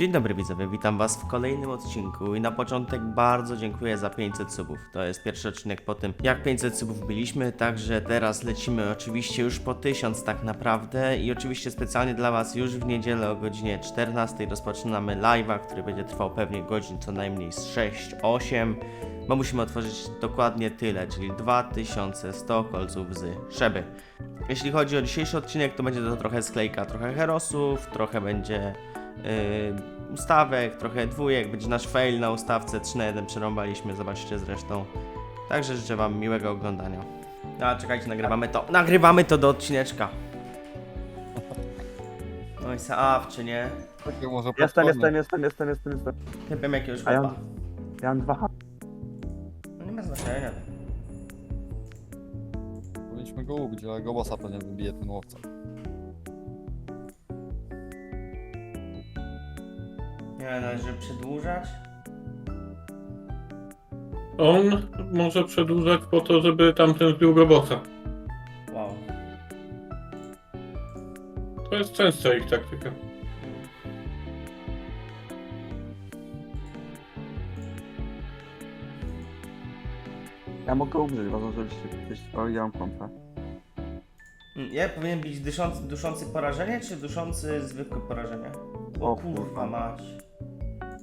Dzień dobry widzowie, witam was w kolejnym odcinku i na początek bardzo dziękuję za 500 subów. To jest pierwszy odcinek po tym, jak 500 subów byliśmy, także teraz lecimy oczywiście już po 1000 tak naprawdę i oczywiście specjalnie dla was już w niedzielę o godzinie 14 rozpoczynamy live'a, który będzie trwał pewnie godzin co najmniej z 6-8, bo musimy otworzyć dokładnie tyle, czyli 2100 kolców z Szeby. Jeśli chodzi o dzisiejszy odcinek, to będzie to trochę sklejka, trochę herosów, trochę będzie ustawek, trochę dwójek, będzie nasz fail na ustawce 3 na 1 przerąbaliśmy, zobaczycie zresztą. Także życzę wam miłego oglądania. A czekajcie, nagrywamy to. Nagrywamy to do odcineczka. No i Saaf, czy nie? Takie może Jestem, jestem, jestem, jestem, jestem, jestem. Nie wiem jakiegoś A ja- chłopa. Ja mam dwa. No nie ma znaczenia. Powinniśmy go ubić, ale go bossa pewnie wybije ten łowca. Nie, należy przedłużać. On może przedłużać po to, żeby tamten zbił robota. Wow. To jest częsta ich taktyka. Ja mogę umrzeć, uważam, żebyście gdzieś spali, ja mam klątwę. Mm, Nie, powinien być duszący, duszący porażenie, czy duszący zwykłe porażenie? O, O kurwa kurwa. mać.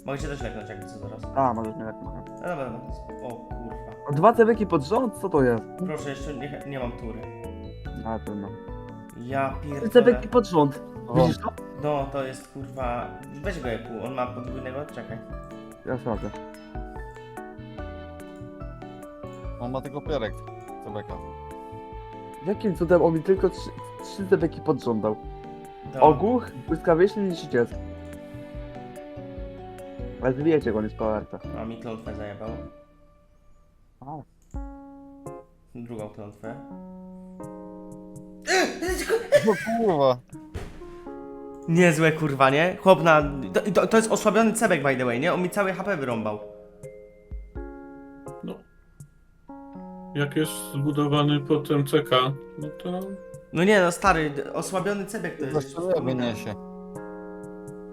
Mogę cię też leknąć jakby co teraz. A, możesz mnie tak No dobra, dobra. O kurwa. O, Dwa cebyki pod rząd? Co to jest? Proszę, jeszcze nie, nie mam tury. A, trudno. Ja Trzy pierdolę. cebyki pod rząd. O. Widzisz to? No, to jest kurwa... Weź go Eku, on ma podwójnego? Czekaj. Ja sprawdzę. On ma tylko pierek. Cebeka. Jakim cudem on mi tylko trzy, trzy cebyki pod rząd dał? To... Ogłuch, niszczyciec. Ale zbijecie go, z powerta. A mi klątwę zajebał. A, Drugą klątwę. No kurwa. Niezłe kurwa, nie? Chłop na... To, to, to jest osłabiony cebek by the way, nie? On mi cały HP wyrąbał. No. Jak jest zbudowany pod MCK, no to. No nie no, stary, osłabiony cebek to jest. Zastrzelemy niesie.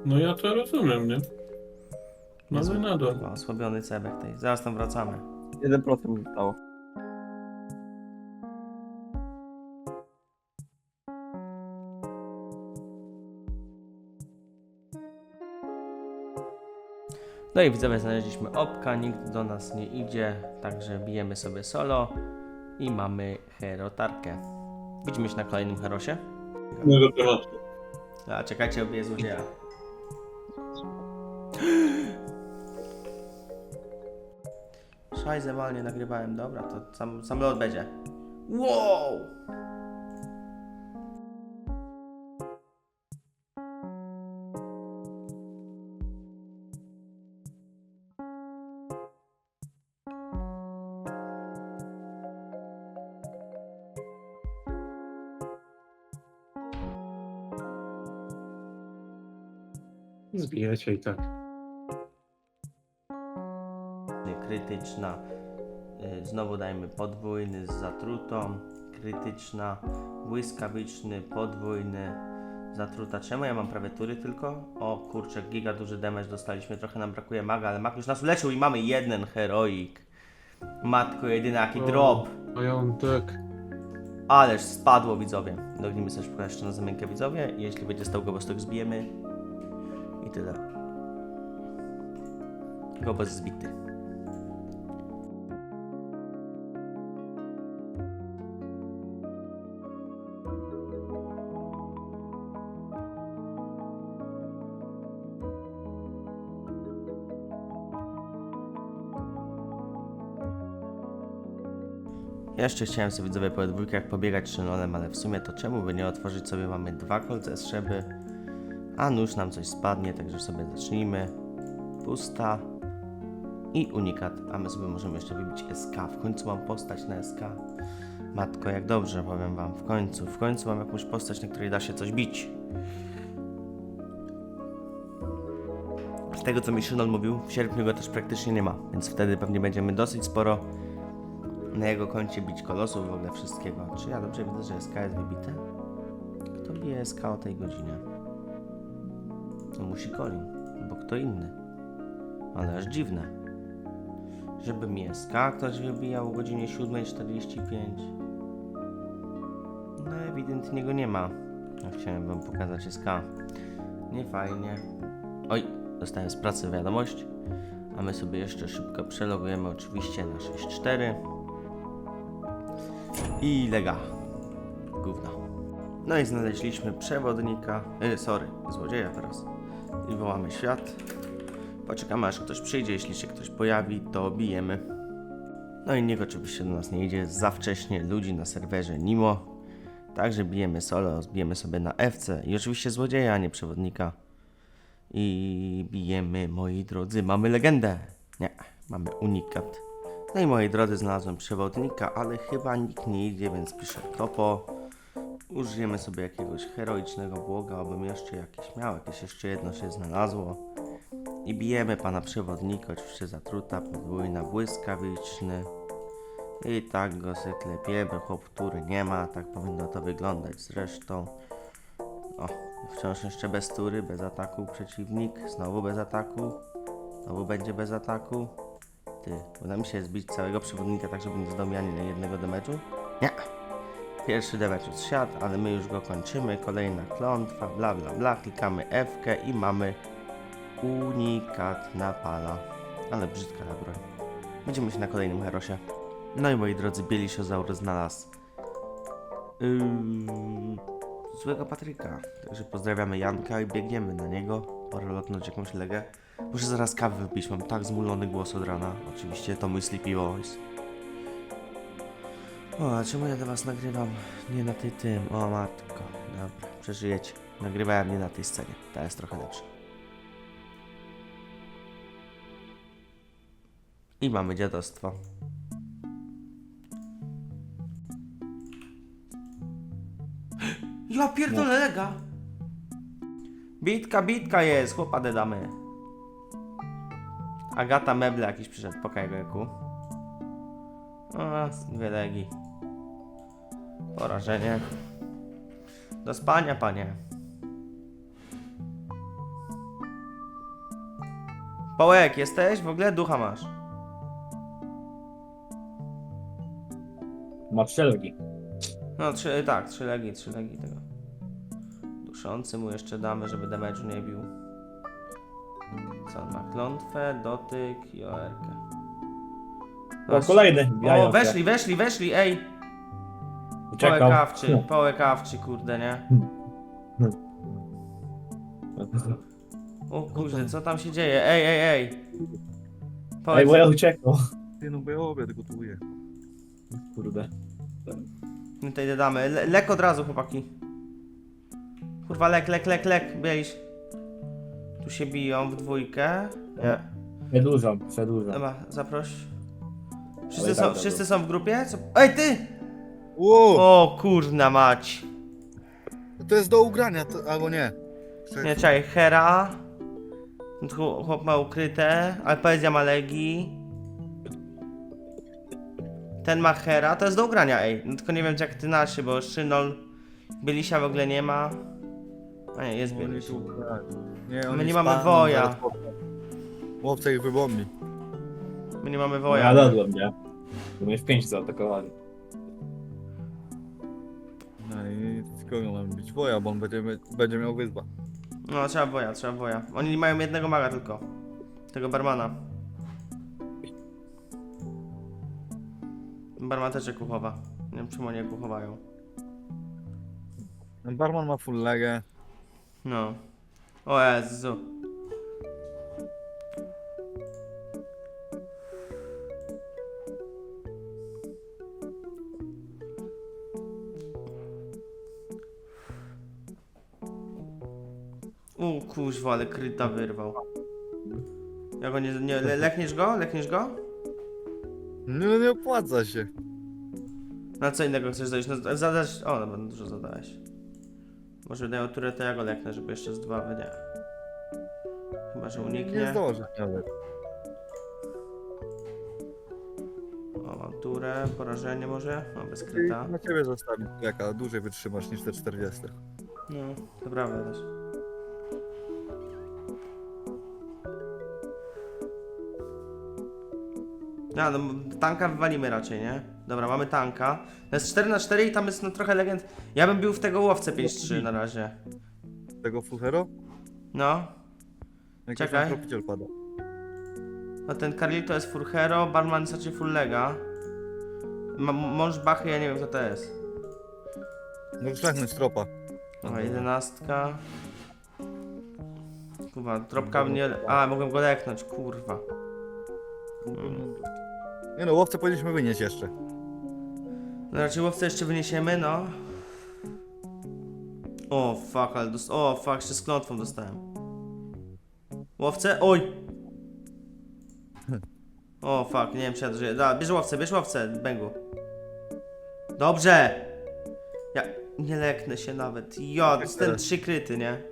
No ja to rozumiem, nie? No Niezły, nadal. kurwa, osłabiony cebek tej. Zaraz tam wracamy. 1% mu zostało. No i widzowie, znaleźliśmy opka, nikt do nas nie idzie, także bijemy sobie solo i mamy herotarkę. Widzimy się na kolejnym herosie. Nie do tematu. A czekajcie, obiję złodzieja. Szajzę walnie nagrywałem, dobra, to sam, sam lot będzie. Wow! Zbijecie i tak. Krytyczna. Y, Znowu dajmy podwójny z zatrutą. Krytyczna, błyskawiczny, podwójny, zatruta. Czemu ja mam prawie tury tylko? O kurczę, giga duży damage dostaliśmy, trochę nam brakuje maga, ale mag już nas uleczył i mamy jeden heroik. Matko jedyna, jaki O. drop. A ja mam tak. Ależ spadło widzowie. Dognijmy sobie szybko jeszcze na zamiankę widzowie. Jeśli będzie stał gobos, to zbijemy. I tyle. Gobos zbity. Jeszcze chciałem sobie widzowie po dwójkach pobiegać szynonem, ale w sumie to czemu by nie otworzyć sobie, mamy dwa kolce szyby, a nóż nam coś spadnie, także sobie zacznijmy. Pusta i unikat, a my sobie możemy jeszcze wybić SK. W końcu mam postać na SK. Matko, jak dobrze, powiem wam, w końcu, w końcu mam jakąś postać, na której da się coś bić. Z tego co mi Szynol mówił, w sierpniu go też praktycznie nie ma, więc wtedy pewnie będziemy dosyć sporo na jego koncie bić kolosów, w ogóle wszystkiego. Czy ja dobrze widzę, że SK jest wybite? Kto bije SK o tej godzinie? No musi Colin. albo kto inny. Ale aż dziwne. Żeby mnie SK ktoś wybijał o godzinie 7.45. No ewidentnie go nie ma. Chciałem wam pokazać SK. Nie fajnie. Oj, dostałem z pracy wiadomość. A my sobie jeszcze szybko przelogujemy oczywiście na 6.4. I lega. Gówno. No i znaleźliśmy przewodnika, e, sorry, złodzieja teraz. I wołamy świat. Poczekamy aż ktoś przyjdzie, jeśli się ktoś pojawi, to bijemy. No i nikt oczywiście do nas nie idzie, za wcześnie ludzi na serwerze Nimo. Także bijemy solo, zbijemy sobie na FC i oczywiście złodzieja, a nie przewodnika. I bijemy, moi drodzy, mamy legendę. Nie, mamy unikat. No i moi drodzy, znalazłem przewodnika, ale chyba nikt nie idzie, więc piszę topo. Użyjemy sobie jakiegoś heroicznego błoga, abym jeszcze jakieś miał, jakieś jeszcze jedno się znalazło. I bijemy pana przewodnika, oczywiście zatruta, podwójna, błyskawiczny. I tak go se klepiemy, chłop, który nie ma, tak powinno to wyglądać zresztą. O, wciąż jeszcze bez tury, bez ataku przeciwnik, znowu bez ataku. Znowu będzie bez ataku. Ty, uda mi się zbić całego przewodnika tak, żeby nie zdał mi ani jednego damage'u? Nie. Pierwszy damage już siadł, ale my już go kończymy. Kolejna klątwa, bla bla bla. Klikamy F i mamy unikat napala. Ale brzydka ta broń. Będziemy się na kolejnym herosie. No i moi drodzy, Bieliszozaur znalazł yy, złego Patryka. Także pozdrawiamy Janka i biegniemy na niego. Pora lotnąć jakąś legę. Muszę zaraz kawę wypić, mam tak zmulony głos od rana. Oczywiście to mój Sleepy Voice. O, a czemu ja do was nagrywam nie na tej tym? O matko, dobra, przeżyjecie. Nagrywałem nie na tej scenie, ta jest trochę lepsza. I mamy dziadostwo. Ja pierdolę lega! Bitka, bitka jest, chłopa damy. Agata Meble jakiś przyszedł, pokaj go jaku. A, dwie legi. Porażenie. Do spania, panie. Połek, jesteś? W ogóle ducha masz. Ma wszelki. No, trzy, tak, trzy legi, trzy legi tego. Duszący mu jeszcze damy, żeby damage'u nie bił. Co on ma? Klątwę, dotyk i OR-kę. O, kolejny. O, weszli, weszli, weszli, ej! Uciekał. Połekawczy, połekawczy, kurde, nie? O kurde, co tam się dzieje? Ej, ej, ej! Ej, Powiedz, bo ja uciekał. Ty no bo ja obiad gotuję. Kurde. my tutaj damy. Le lek od razu, chłopaki. Kurwa, lek, lek, lek, lek, bieliś. Tu się biją w dwójkę. Nie. Przedłużam, przedłużam. Dobra, zaproś. Wszyscy, Ale są, tak, wszyscy są w grupie? Co? Ej, ty! Wow, O, kurna mać. to jest do ugrania, to, albo nie. Nie, czekaj, Hera. Tu Chłop ma ukryte. Alpezja ma legi. Ten ma Hera. To jest do ugrania, ej. No, tylko nie wiem, jak ty naszy, bo Szynol... Bielisia w ogóle nie ma. A nie, jest Bieliś. Nie, My oni nie mamy woja. zaraz po- Chłopca ich wybombi. My nie mamy Ja woja. dadłem, nie? Bo mnie w pięć zaatakowali. No i z kogo mamy być? Woja, bo on będzie, będzie miał wyzwa. No, trzeba woja, trzeba woja. Oni mają jednego maga tylko. Tego barmana. Barman też je kuchowa. Nie wiem, czemu oni je kuchowają. Barman ma full legę. No. O Jezu. U kuźwa, ale kryta wyrwał. Ja go nie, nie le, lekniesz go? Lekniesz go? No nie opłaca się. Na co innego chcesz zejść? No, zadać... O, no dużo zadałeś. Może dają turę, to ja go leknę, żeby jeszcze z dwa wynie. Chyba, że Nie uniknie. zdąży nawet. O, mam turę, porażenie może? No, bez kryta. Na ciebie zostawić jaka, dłużej wytrzymasz niż te 40. No, to prawda też. A, no tanka wywalimy raczej, nie? Dobra, mamy tanka. To jest 4 na 4 i tam jest no trochę legend. Ja bym bił w tego łowcę 5-3 na razie. Tego full hero? No. Jak Czekaj. pada. No ten Carlito jest full hero, Barman jest raczej full lega. Ma- Mąż Bachy, ja nie wiem kto to jest. No szlachnąć tropa. O, jedenastka. Kurwa, tropka mnie... A, mogłem go leknąć, kurwa. Nie no, łowcę powinniśmy wynieść jeszcze. No raczej łowcę jeszcze wyniesiemy, no. O, fuck, ale dost... O, fuck, jeszcze z klątwą dostałem. Łowcę? Oj! O, fuck, nie wiem czy ja dożyję. Da, bierz łowcę, bierz łowcę, bęgu. Dobrze! Ja nie leknę się nawet. Jo, dostałem trzy kryty, nie?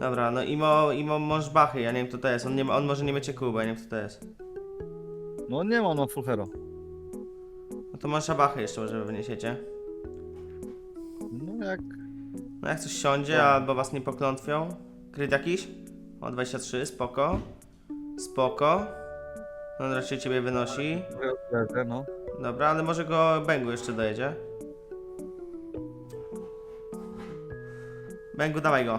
Dobra, no imo, imo mąż Bachy, ja nie wiem kto to jest. On, nie, on może nie mieć Kuba, ja nie wiem kto to jest. No nie ma, on ma full hero. No to mąża Bachy jeszcze może wyniesiecie. No jak... No jak coś siądzie, albo was nie poklątwią. Kryt jakiś? O, 23, spoko. Spoko. No raczej ciebie wynosi. Leżę, no. Dobra, ale może go Bęgu jeszcze dojedzie. Bęgu, dawaj go.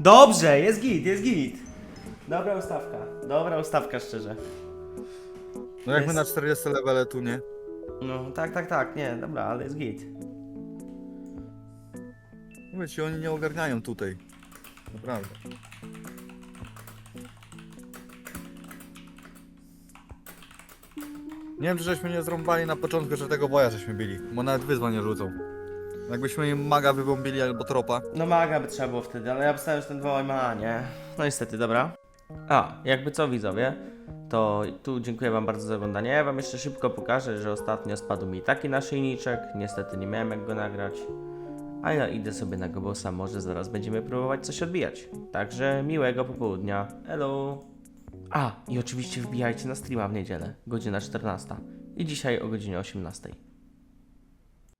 Dobrze, jest git, jest git. Dobra ustawka, dobra ustawka szczerze. No jak my na 40 levele tu, nie? No tak, tak, tak, nie, dobra, ale jest git. Mówię ci, oni nie ogarniają tutaj. Naprawdę. Nie wiem, czy żeśmy nie zrąbali na początku, że tego boja żeśmy bili, bo nawet wyzwań nie rzucą. Jakbyśmy im maga wybombili albo tropa. No maga by trzeba było wtedy, ale ja postałem, że ten dwoje ma, nie? No niestety, dobra. A, jakby co widzowie, to tu dziękuję wam bardzo za oglądanie. Ja wam jeszcze szybko pokażę, że ostatnio spadł mi taki naszyjniczek. Niestety nie miałem jak go nagrać. A ja idę sobie na Gobosa, może zaraz będziemy próbować coś odbijać. Także miłego popołudnia. Hello! A, i oczywiście wbijajcie na streama w niedzielę, godzina 14. I dzisiaj o godzinie 18.